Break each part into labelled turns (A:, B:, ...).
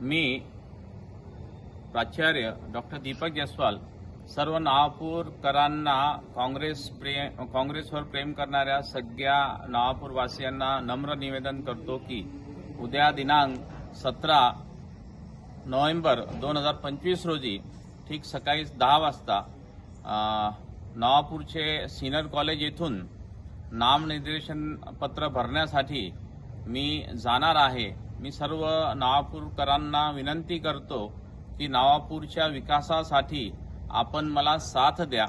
A: मी प्राचार्य डॉक्टर दीपक जयस्वाल सर्व नागपूरकरांना काँग्रेस प्रेम काँग्रेसवर प्रेम करणाऱ्या सगळ्या नागपूरवासियांना नम्र निवेदन करतो की उद्या दिनांक सतरा नोव्हेंबर दोन हजार पंचवीस रोजी ठीक सकाळी दहा वाजता नवापूरचे सिनियर कॉलेज येथून नामनिर्देशन पत्र भरण्यासाठी मी जाणार आहे. मी सर्व नावापूरकरांना विनंती करतो की नावापूरच्या विकासासाठी आपण मला साथ द्या.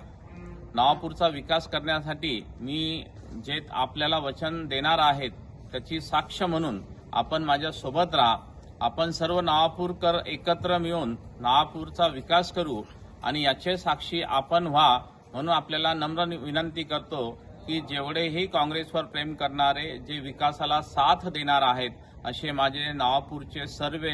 A: नावापूरचा विकास करण्यासाठी मी जे आपल्याला वचन देणार आहेत त्याची साक्ष म्हणून आपण माझ्यासोबत राहा. आपण सर्व नावापूरकर एकत्र मिळून नावापूरचा विकास करू आणि याचे साक्षी आपण व्हा म्हणून आपल्याला नम्र विनंती करतो. की जेवढेही काँग्रेसवर प्रेम करणारे जे विकासाला साथ देणार आहेत असे माझे नवापूरचे सर्व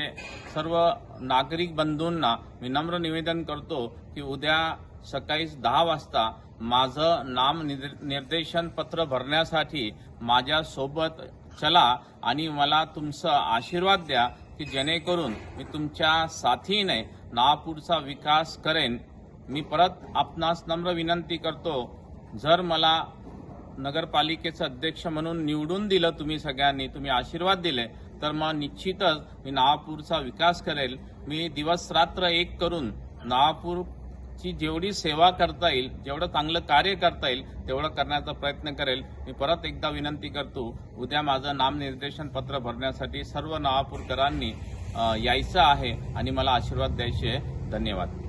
A: सर्व नागरिक बंधूंना मी नम्र निवेदन करतो की उद्या सकाळी दहा वाजता माझं नाम निर्देशन पत्र भरण्यासाठी माझ्यासोबत चला आणि मला तुमचं आशीर्वाद द्या की जेणेकरून मी तुमच्या साथीने नागपूरचा विकास करेन. मी परत आपणास नम्र विनंती करतो जर मला नगरपालिकेचं अध्यक्ष म्हणून निवडून दिलं तुम्ही सगळ्यांनी. तुम्ही आशीर्वाद दिले. तर मग निश्चितच मी नागपूरचा विकास करेल. मी दिवस रात्र एक करून नागपूरची जेवढी सेवा करता येईल जेवढं चांगलं कार्य करता येईल तेवढं करण्याचा प्रयत्न करेल. मी परत एकदा विनंती करतो उद्या माझं नामनिर्देशन पत्र भरण्यासाठी सर्व नावापूरकरांनी यायचं आहे आणि मला आशीर्वाद द्यायचे आहे. धन्यवाद.